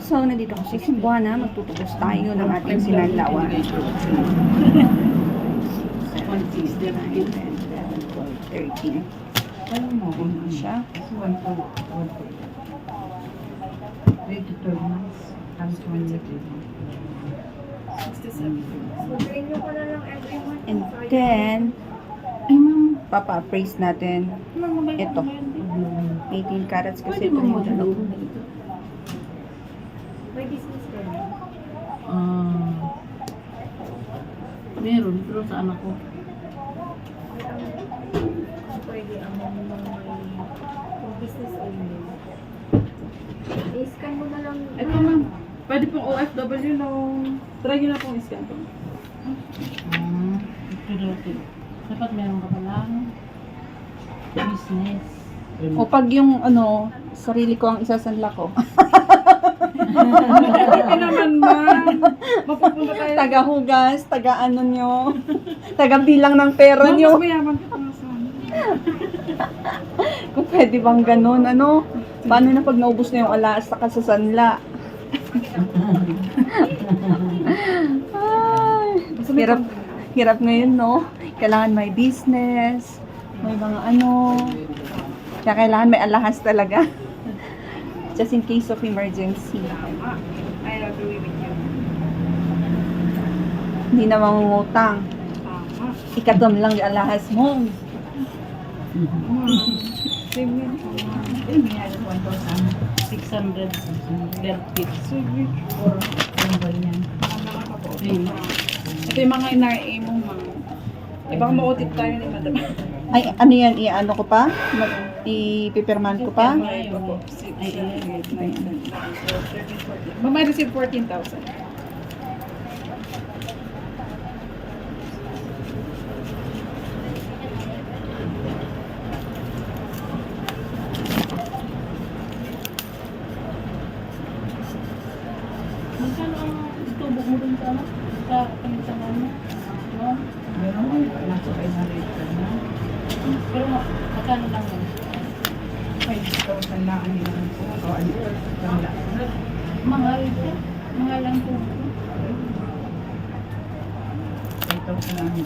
So, nandito ko sa Simbuana. Magtutubos tayo ng ating sinanlawan. 7, 9, 10, 11, 12, 13. Ayan siya. And then, papa-appraise natin. Ito. 18 carats kasi ito yung dalawa. May business ka na? Ah. meron, pero sa anak ko. Pwede ang mga may business email. I-scan mo na lang. Ito ma'am, pwede pong OFW no. Try nyo na pong iscan po. Ah, ito daw ito. Dapat meron ka palang business. O pag yung ano, sarili ko ang isasanla ko. Hindi naman ma'am. Mapupunta tayo. taga-hugas, taga-ano nyo, taga-bilang ng pera Ma'am, mas nyo. mayaman ka pa nga sana. Kung pwede bang ganun, ano? Paano na pag naubos na yung alas sa kasasanla? Ay, hirap, hirap ngayon, no? Kailangan may business, may mga ano, kaya kailangan may alahas talaga. Just in case of emergency. I agree with you. Hindi na mangungutang. Ikatom lang yung alahas mo. Same yun. 600 per piece. Or yung ganyan. Ayun. Ito yung mga NRA mo ma'am. Eh baka ma-audit tayo ni madam. Ay, ano yan? I-ano ko pa? I-pipirman ko pa? Ay, ano? Mamayan receive 14,000.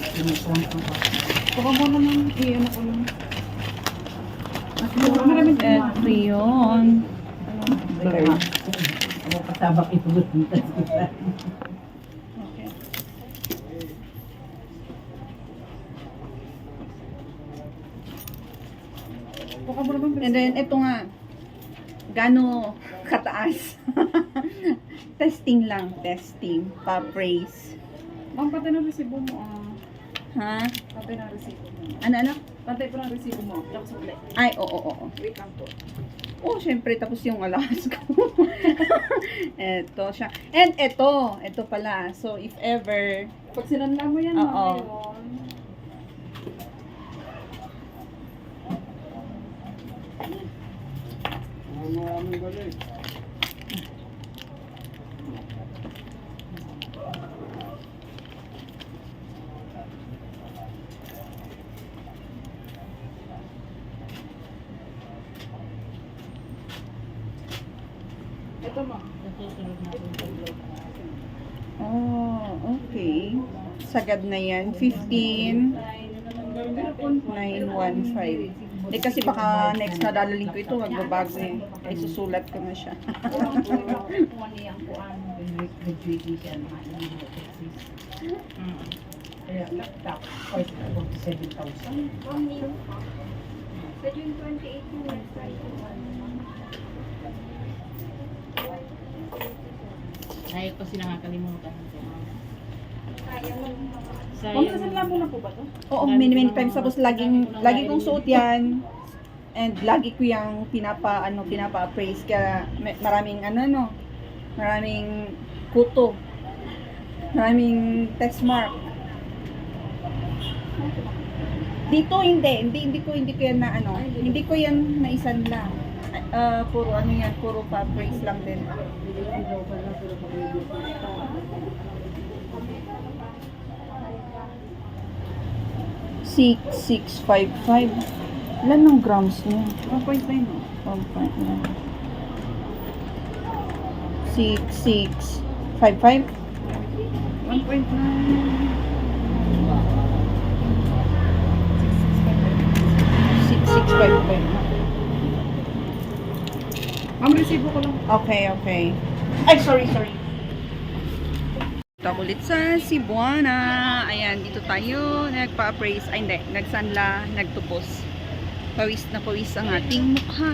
5,000 na ang pinupuan ko pa. Baka mo naman, i-ano ko lang. Blur. Ako patabak ito doon. Okay. Baka mo naman, And then, ito nga. Gano kataas? testing lang. Testing. Pa-praise. Ma'am, pati ng resibo mo, ah. Ha? Pati ng resibo mo. Ano, ano? Pati po ng resibo mo. Tapos ulit. Ay, oo, oo, oo. Wait lang po. Oh, syempre, tapos yung alahas ko. eto siya. And eto, eto pala. So, if ever, Pag sinanla mo yan, Oo. ma'am, ngayon, ito ma'am. Nasusunod natin sa blog. oh, okay. Sagad na yan. 15, 915. Eh kasi baka next na dalaling ko ito, magbabago eh. Ay susulat ko na siya. Kaya laptop, 47,000. Ma'am, Neil. Sa June 28 yung Ayaw ko sila nakakalimutan. Kaya mo. Ma'am, sasanla mo na po ba to? Oo, many many times tapos laging lagi kong suot 'yan. And lagi ko yung pinapa ano pinapa-appraise kaya maraming ano no. Maraming kuto. Maraming text mark. Dito hindi, hindi hindi ko hindi ko yan na ano, hindi ko yan naisanla. Ah, puro ano yan, puro pa-praise lang din. 6655. Ilan ng grams niya? 1.9 no? 1.9. 6655. 1.9. 6655. Ma'am, resibo ko lang. Okay, okay. Ay, sorry, sorry. Ito ako ulit sa Cebuana. Ayan, dito tayo. Nagpa-appraise. Ay, hindi. Nagsanla, nagtupos. Pawis na pawis ang ating mukha.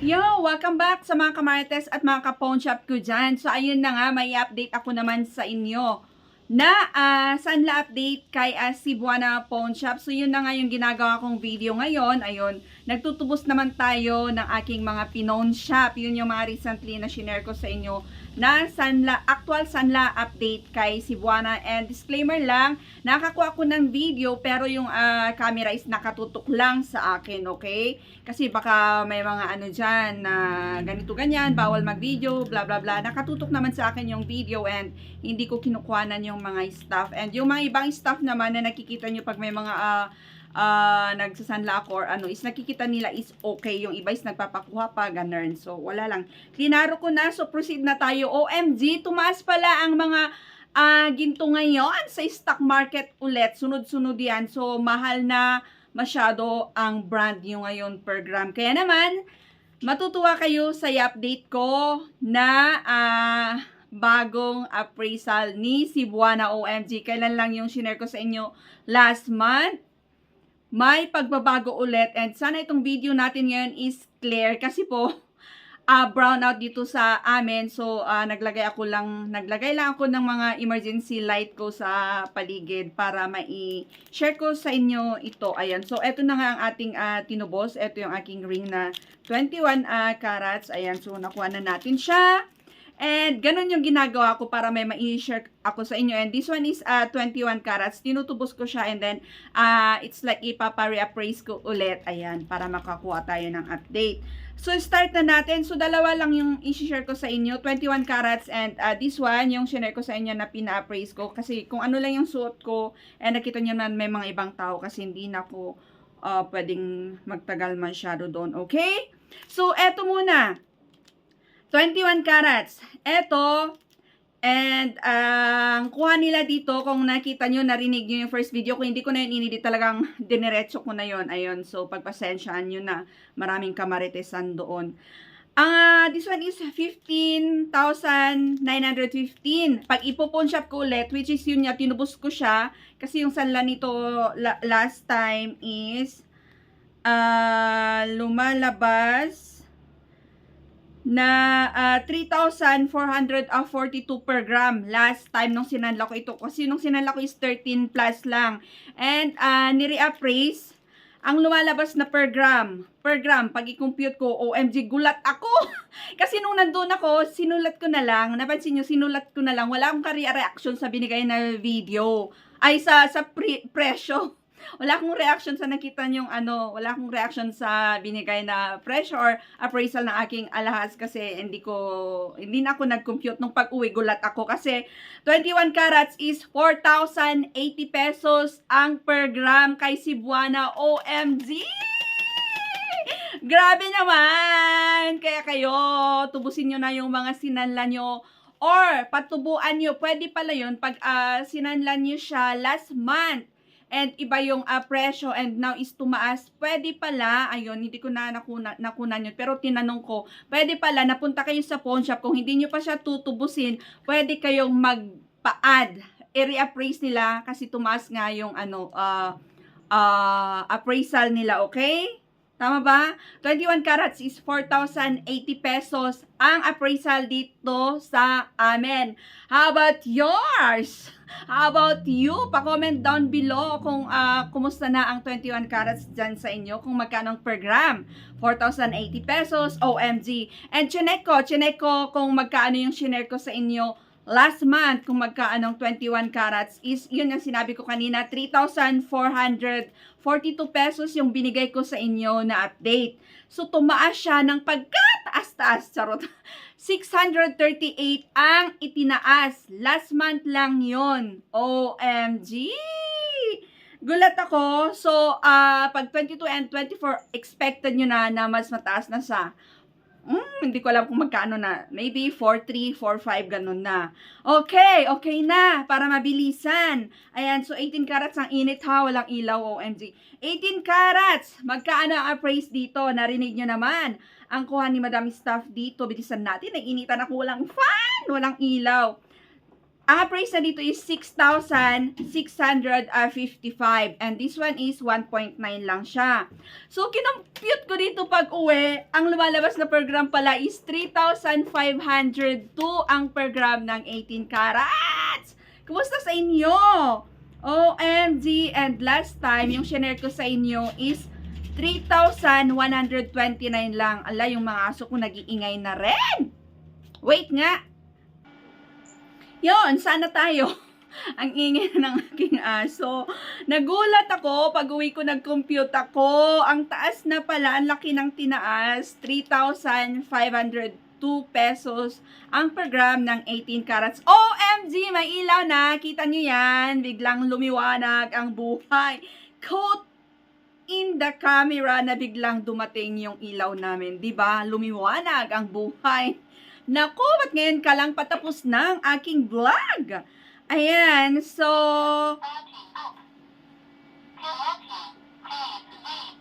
Yo! Welcome back sa mga kamarites at mga ka-pawn shop ko dyan. So, ayun na nga, may update ako naman sa inyo na ah, Sanla update kay ah, Cebuana Pawn Shop. So, yun na nga yung ginagawa kong video ngayon. Ayun, nagtutubos naman tayo ng aking mga pinon shop. Yun yung mga recently na share ko sa inyo na Sanla, actual Sanla update kay Cebuana. And disclaimer lang, nakakuha ko ng video pero yung ah, camera is nakatutok lang sa akin, okay? Kasi baka may mga ano dyan na ganito ganyan, bawal mag-video, bla bla bla. Nakatutok naman sa akin yung video and hindi ko kinukuhanan yung mga staff. And yung mga ibang staff naman na nakikita nyo pag may mga ah, ah, nagsasanla ako or ano, is nakikita nila is okay. Yung iba is nagpapakuha pa, ganun. So, wala lang. Klinaro ko na, so proceed na tayo. OMG, tumaas pala ang mga ah, ginto ngayon sa stock market ulit. Sunod-sunod yan. So, mahal na masyado ang brand nyo ngayon per gram. Kaya naman, matutuwa kayo sa update ko na ah, bagong appraisal ni Cebuana OMG. Kailan lang yung share ko sa inyo last month. May pagbabago ulit and sana itong video natin ngayon is clear kasi po ah brown out dito sa amin. So, ah, naglagay ako lang, naglagay lang ako ng mga emergency light ko sa paligid para mai-share ko sa inyo ito. Ayan. So, eto na nga ang ating ah, tinubos. Ito yung aking ring na 21 ah, carats. Ayan. So, nakuha na natin siya. And ganun yung ginagawa ko para may ma-share ako sa inyo. And this one is uh, 21 carats. Tinutubos ko siya and then uh, it's like ipapa-reappraise ko ulit. Ayan, para makakuha tayo ng update. So, start na natin. So, dalawa lang yung i-share ko sa inyo. 21 carats and uh, this one, yung share ko sa inyo na pina-appraise ko. Kasi kung ano lang yung suot ko, and nakita nyo na may mga ibang tao kasi hindi na ako uh, pwedeng magtagal masyado doon. Okay? So, eto muna. 21 carats. Ito, and ang kuha nila dito, kung nakita nyo, narinig nyo yung first video ko, hindi ko na yun inedit talagang dinerecho ko na yon Ayun, so pagpasensyaan nyo na maraming kamaritesan doon. Ah, this one is 15,915. Pag ipopon shop ko ulit, which is yun nga, tinubos ko siya. Kasi yung sanla nito la- last time is ah lumalabas na ah, 3,442 per gram last time nung sinanla ko ito. Kasi nung sinanla ko is 13 plus lang. And uh, nire-appraise, ang lumalabas na per gram, per gram, pag i-compute ko, OMG, gulat ako. Kasi nung nandun ako, sinulat ko na lang, napansin nyo, sinulat ko na lang, wala akong reaction sa binigay na video. Ay, sa, sa pre- presyo. Wala akong reaction sa nakita nyong ano, wala akong reaction sa binigay na presyo or appraisal ng aking alahas kasi hindi ko, hindi na ako nag-compute nung pag-uwi, gulat ako kasi 21 carats is 4,080 pesos ang per gram kay Cebuana OMG! Grabe naman! Kaya kayo, tubusin nyo na yung mga sinanla nyo or patubuan nyo. Pwede pala yun pag ah, sinanla nyo siya last month and iba yung ah, presyo and now is tumaas, pwede pala, ayun, hindi ko na nakuna, nakunan yun, pero tinanong ko, pwede pala, napunta kayo sa pawn shop, kung hindi nyo pa siya tutubusin, pwede kayong magpa-add, i-reappraise nila kasi tumaas nga yung ano, ah ah, appraisal nila, okay? Tama ba? 21 carats is 4,080 pesos ang appraisal dito sa amin. How about yours? How about you? Pa-comment down below kung ah, kumusta na ang 21 carats dyan sa inyo, kung magkano per gram. 4,080 pesos, OMG. And chinek ko, chinek ko kung magkano yung shiner ko sa inyo last month, kung magkano 21 carats, is yun yung sinabi ko kanina, 3,442 pesos yung binigay ko sa inyo na update. So, tumaas siya ng pagkataas-taas, charot. 638 ang itinaas. Last month lang yon OMG! Gulat ako. So, ah pag 22 and 24, expected nyo na na mas mataas na siya. Mm, hindi ko alam kung magkano na. Maybe 4.3, 4.5, ganun na. Okay, okay na. Para mabilisan. Ayan, so 18 carats ang init ha. Walang ilaw, OMG. 18 carats. Magkano ang appraise dito? Narinig nyo naman. Ang kuha ni Madam Staff dito. Bilisan natin. Nainitan ako. Walang fan. Walang ilaw. Ang appraise na dito is 6,655 and this one is 1.9 lang siya. So, kinompute ko dito pag uwi, ang lumalabas na per gram pala is 3,502 ang per gram ng 18 carats. Kumusta sa inyo? OMG! And last time, yung shinare ko sa inyo is 3,129 lang. Ala, yung mga aso ko nag-iingay na rin. Wait nga. Yon, sana tayo. Ang ingay ng aking aso. Nagulat ako, pag uwi ko nag-compute ako. Ang taas na pala, ang laki ng tinaas. 3,502 pesos ang per gram ng 18 carats. OMG, may ilaw na. Kita nyo yan. Biglang lumiwanag ang buhay. Caught in the camera na biglang dumating yung ilaw namin. ba Lumiwanag ang buhay. Naku, ba't ngayon ka lang patapos ng aking vlog? Ayan, so...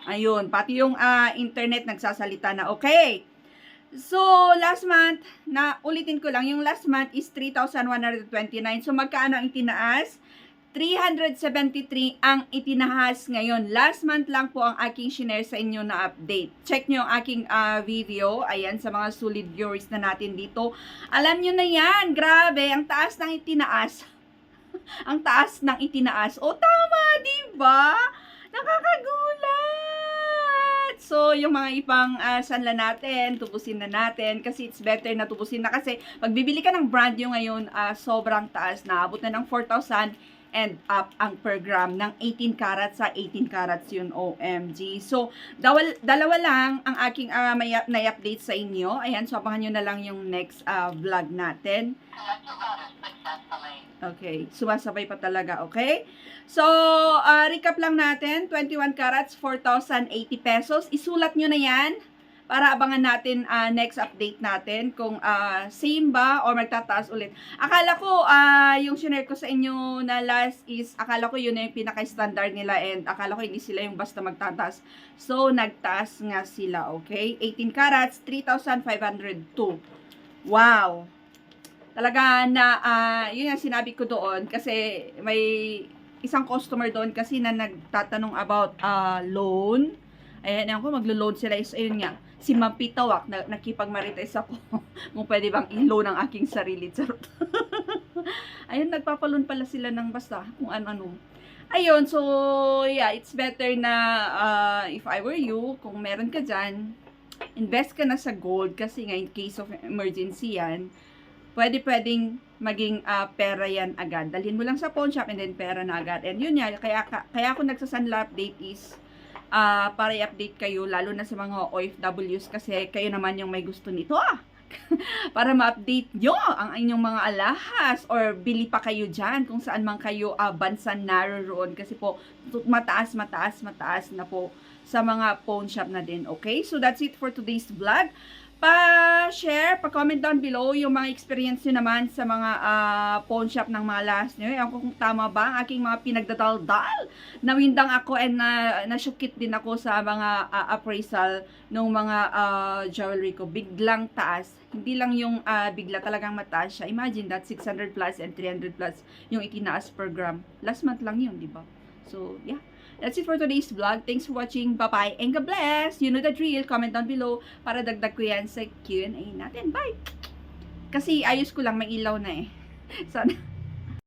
Ayun, pati yung ah, internet nagsasalita na okay. So, last month, na ulitin ko lang, yung last month is 3,129. So, magkano ang itinaas? 373 ang itinahas ngayon. Last month lang po ang aking share sa inyo na update. Check nyo ang aking ah, video. Ayan, sa mga solid viewers na natin dito. Alam nyo na yan. Grabe, ang taas ng itinaas. ang taas ng itinaas. O, tama, di ba? Nakakagulat! So, yung mga ibang uh, sanla natin, tubusin na natin kasi it's better na tubusin na kasi pag bibili ka ng brand new ngayon, ah, sobrang taas na. Abot na ng 4,000 and up ang per gram ng 18 carats sa 18 carats yun OMG. So, dawal, dalawa lang ang aking uh, may, na-update sa inyo. Ayan, so abangan nyo na lang yung next ah, vlog natin. Okay, sumasabay pa talaga, okay? So, ah, recap lang natin, 21 carats, 4,080 pesos. Isulat nyo na yan para abangan natin ah, next update natin kung ah, same ba or magtataas ulit. Akala ko, ah, yung shinare ko sa inyo na last is, akala ko yun na yung pinaka-standard nila and akala ko hindi sila yung basta magtataas. So, nagtaas nga sila, okay? 18 carats, 3,502. Wow! Talaga na, ah, yun yung sinabi ko doon kasi may isang customer doon kasi na nagtatanong about ah, loan. Ayan, ako, maglo-loan sila. Is, ayun nga, si Ma'am Pitawak, na, nakipag-marites ako kung pwede bang i-loan ang aking sarili. Charot. ayun, nagpapaloan pala sila ng basta kung ano-ano. Ayun, so, yeah, it's better na ah, if I were you, kung meron ka dyan, invest ka na sa gold kasi nga in case of emergency yan, pwede pwedeng maging ah, pera yan agad. Dalhin mo lang sa pawn shop and then pera na agad. And yun yan, kaya, kaya ako nagsasanla update is ah, para i-update kayo, lalo na sa mga OFWs kasi kayo naman yung may gusto nito ah. para ma-update nyo ang inyong mga alahas or bili pa kayo dyan kung saan man kayo uh, bansa naroon kasi po mataas, mataas, mataas na po sa mga pawn shop na din. Okay? So that's it for today's vlog pa-share, pa-comment down below yung mga experience nyo naman sa mga ah, pawn shop ng mga last nyo. Ewan ko kung tama ba ang aking mga pinagdadal-dal. Nawindang ako and na nasyukit din ako sa mga ah, appraisal ng mga ah, jewelry ko. Biglang taas. Hindi lang yung ah, bigla talagang mataas siya. Imagine that 600 plus and 300 plus yung itinaas per gram. Last month lang yun, di ba? So, yeah. That's it for today's vlog. Thanks for watching. Bye-bye and God bless. You know the drill. Comment down below para dagdag ko yan sa Q&A natin. Bye! Kasi ayos ko lang, may ilaw na eh. Sana.